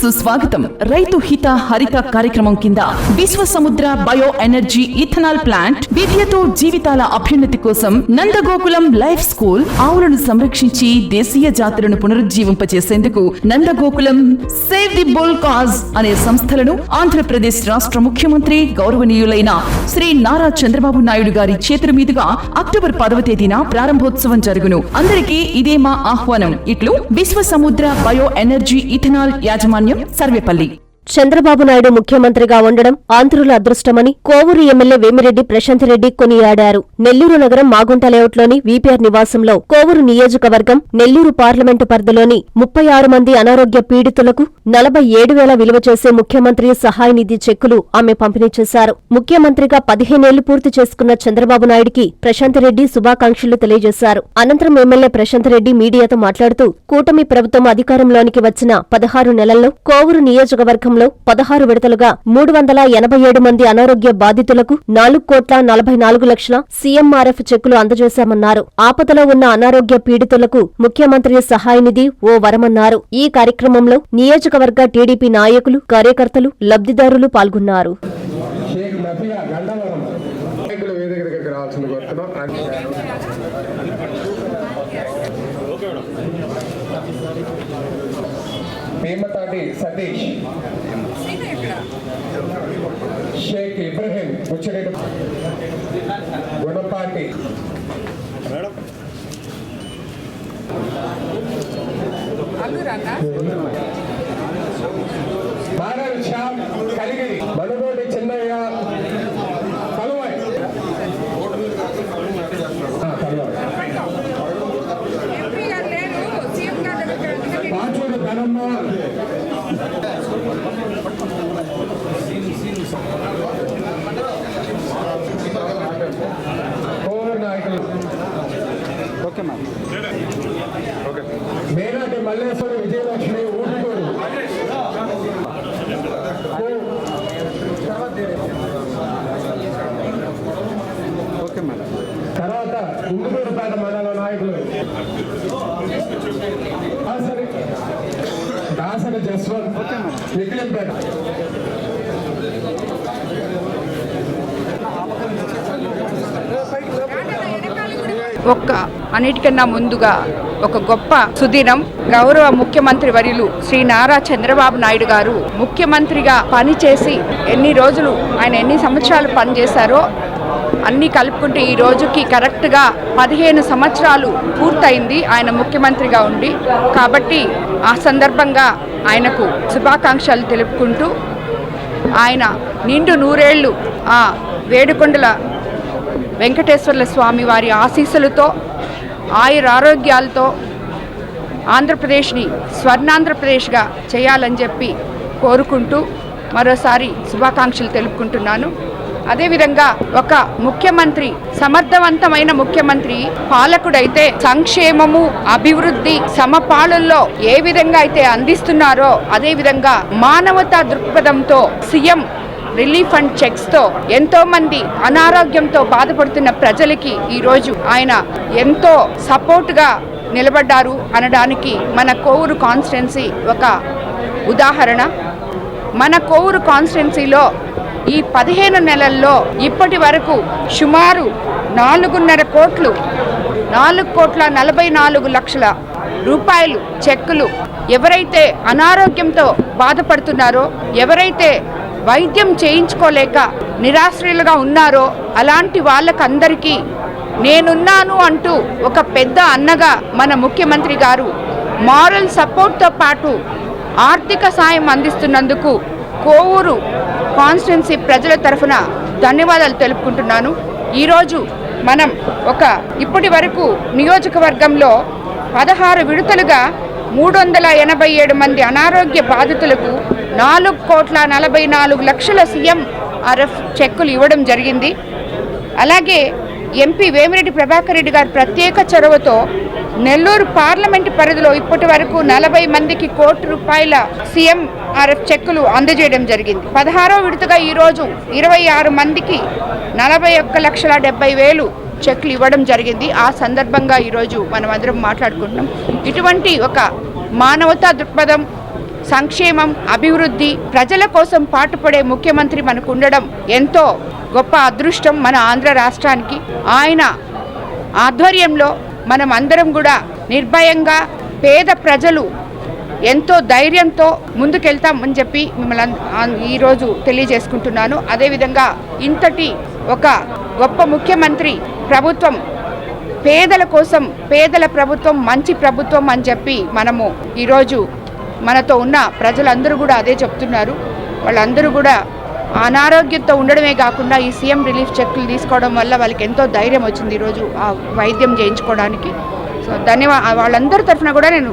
సుస్వాగతం రైతు హిత హరిత కార్యక్రమం కింద విశ్వ సముద్ర బయో ఎనర్జీ ఇథనాల్ ప్లాంట్ విద్యతో జీవితాల అభ్యున్నతి కోసం నందగోకులం లైఫ్ స్కూల్ ఆవులను సంరక్షించి దేశీయ జాతులను పునరుజ్జీవింపచేసేందుకు Nandagokulam save the bull cause అనే సంస్థలను ఆంధ్రప్రదేశ్ రాష్ట్ర ముఖ్యమంత్రి గౌరవనీయులైన శ్రీ నారా చంద్రబాబు నాయుడు గారి చేతుల మీదుగా అక్టోబర్ పదవ తేదీన ప్రారంభోత్సవం జరుగును. అందరికీ ఇదే మా ఆహ్వానం. ఇట్లు విశ్వ సముద్ర బయో ఎనర్జీ ఇథనాల్ యాజమాన్యం പടിഞ്ഞു చంద్రబాబు నాయుడు ముఖ్యమంత్రిగా ఉండడం ఆంధ్రుల అదృష్టమని కోవూరు ఎమ్మెల్యే వేమిరెడ్డి ప్రశాంత్ రెడ్డి కొనియాడారు. నెల్లూరు నగరం మాగుంట లేఅవుట్లోని వీపీఆర్ నివాసంలో కోవూరు నియోజకవర్గం నెల్లూరు పార్లమెంటు పరిధిలోని ముప్పై ఆరు మంది అనారోగ్య పీడితులకు నలభై ఏడు వేల విలువ చేసే ముఖ్యమంత్రి సహాయ నిధి చెక్కులు ఆమె పంపిణీ చేశారు. ముఖ్యమంత్రిగా పదిహేనేళ్ళు పూర్తి చేసుకున్న చంద్రబాబు నాయుడికి ప్రశాంత్ రెడ్డి శుభాకాంక్షలు తెలియజేశారు. అనంతరం ఎమ్మెల్యే ప్రశాంత్ రెడ్డి మీడియాతో మాట్లాడుతూ కూటమి ప్రభుత్వం అధికారంలోనికి వచ్చిన పదహారు నెలల్లో కోవూరు నియోజకవర్గంలో పదహారు విడతలుగా మూడు వందల ఎనభై ఏడు మంది అనారోగ్య బాధితులకు నాలుగు కోట్ల నలభై నాలుగు లక్షల సీఎంఆర్ఎఫ్ చెక్కులు అందజేశామన్నారు. ఆపదలో ఉన్న అనారోగ్య పీడితులకు ముఖ్యమంత్రి సహాయ నిధి ఓ వరమన్నారు. ఈ కార్యక్రమంలో నియోజకవర్గ టీడీపీ నాయకులు కార్యకర్తలు లబ్ధిదారులు పాల్గొన్నారు. షేక్ నఫియా భీమతాటి సతీష్. షేక్ ఇబ్రహీం ముచ్చిరెడ్డి గుణపాటి. మారల్ శ్యామ్ కలిగిరి మనుగోడి చిన్నయ్య కలువై ఆ, కలువై ఎంపీ గారు లేరు సీఎం గారు దగ్గర అందుకని పాచూరు ధనమ్మ కోవూరు నాయకులు ఓకే మేనాటి మల్లేశ్వరి విజయలక్ష్మి ఊటుకూరు తర్వాత ఇందుకూరుపేట మండల నాయకులు. దాసరి దాసరి జస్వంత్ నిఖిలంపేట ఒక్క అన్నిటికన్నా ముందుగా ఒక గొప్ప సుదినం గౌరవ ముఖ్యమంత్రి వర్యులు శ్రీ నారా చంద్రబాబు నాయుడు గారు ముఖ్యమంత్రిగా పనిచేసి ఎన్ని రోజులు ఆయన ఎన్ని సంవత్సరాలు పనిచేశారో అన్నీ కలుపుకుంటే ఈ రోజుకి కరెక్ట్గా పదిహేను సంవత్సరాలు పూర్తయింది ఆయన ముఖ్యమంత్రిగా ఉండి. కాబట్టి ఆ సందర్భంగా ఆయనకు శుభాకాంక్షలు తెలుపుకుంటూ ఆయన నిండు నూరేళ్ళు ఆ వేడుకొండల వెంకటేశ్వర్ల స్వామి వారి ఆశీస్సులతో ఆయుర ఆరోగ్యాలతో ఆంధ్రప్రదేశ్ని స్వర్ణాంధ్రప్రదేశ్గా చేయాలని చెప్పి కోరుకుంటూ మరోసారి శుభాకాంక్షలు తెలుపుకుంటున్నాను. అదేవిధంగా ఒక ముఖ్యమంత్రి సమర్థవంతమైన ముఖ్యమంత్రి పాలకుడైతే సంక్షేమము అభివృద్ధి సమపాలనలో ఏ విధంగా అయితే అందిస్తున్నారో అదేవిధంగా మానవతా దృక్పథంతో సీఎం రిలీఫ్ అండ్ చెక్స్తో ఎంతో మంది అనారోగ్యంతో బాధపడుతున్న ప్రజలకి ఈరోజు ఆయన ఎంతో సపోర్ట్గా నిలబడ్డారు అనడానికి మన కోవూరు కాన్స్టిట్యున్సీ ఒక ఉదాహరణ. మన కోవూరు కాన్స్టిట్యున్సీలో ఈ పదిహేను నెలల్లో ఇప్పటి వరకు సుమారు నాలుగున్నర కోట్లు నాలుగు కోట్ల నలభై నాలుగు లక్షల రూపాయలు చెక్కులు ఎవరైతే అనారోగ్యంతో బాధపడుతున్నారో ఎవరైతే వైద్యం చేయించుకోలేక నిరాశ్రయులుగా ఉన్నారో అలాంటి వాళ్ళకందరికీ నేనున్నాను అంటూ ఒక పెద్ద అన్నగా మన ముఖ్యమంత్రి గారు మారల్ సపోర్ట్తో పాటు ఆర్థిక సాయం అందిస్తున్నందుకు కోవూరు కాన్స్టిట్యున్సీ ప్రజల తరఫున ధన్యవాదాలు తెలుపుకుంటున్నాను. ఈరోజు మనం ఒక ఇప్పటి వరకు నియోజకవర్గంలో పదహారు విడతలుగా మూడు వందల ఎనభై ఏడు మంది అనారోగ్య బాధితులకు నాలుగు కోట్ల నలభై నాలుగు లక్షల సీఎం ఆర్ఎఫ్ చెక్కులు ఇవ్వడం జరిగింది. అలాగే ఎంపీ వేమిరెడ్డి ప్రభాకర్ రెడ్డి గారు ప్రత్యేక చొరవతో నెల్లూరు పార్లమెంటు పరిధిలో ఇప్పటి వరకు నలభై మందికి కోటి రూపాయల సీఎం ఆర్ఎఫ్ చెక్కులు అందజేయడం జరిగింది. పదహారో విడతగా ఈరోజు ఇరవై ఆరు మందికి నలభై ఒక్క లక్షల డెబ్బై వేలు చెక్లు ఇవ్వడం జరిగింది. ఆ సందర్భంగా ఈరోజు మనం అందరం మాట్లాడుకుంటున్నాం. ఇటువంటి ఒక మానవతా దృక్పథం సంక్షేమం అభివృద్ధి ప్రజల కోసం పాటుపడే ముఖ్యమంత్రి మనకు ఉండడం ఎంతో గొప్ప అదృష్టం మన ఆంధ్ర రాష్ట్రానికి. ఆయన ఆధ్వర్యంలో మనం అందరం కూడా నిర్భయంగా పేద ప్రజలు ఎంతో ధైర్యంతో ముందుకెళ్తామని చెప్పి మిమ్మల్ని ఈరోజు తెలియజేసుకుంటున్నాను. అదేవిధంగా ఇంతటి ఒక గొప్ప ముఖ్యమంత్రి ప్రభుత్వం పేదల కోసం పేదల ప్రభుత్వం మంచి ప్రభుత్వం అని చెప్పి మనము ఈరోజు మనతో ఉన్న ప్రజలందరూ కూడా అదే చెప్తున్నారు. వాళ్ళందరూ కూడా అనారోగ్యంతో ఉండడమే కాకుండా ఈ సీఎం రిలీఫ్ చెక్కులు తీసుకోవడం వల్ల వాళ్ళకి ఎంతో ధైర్యం వచ్చింది ఈరోజు ఆ వైద్యం చేయించుకోవడానికి. సో ధన్యవా వాళ్ళందరి తరఫున కూడా నేను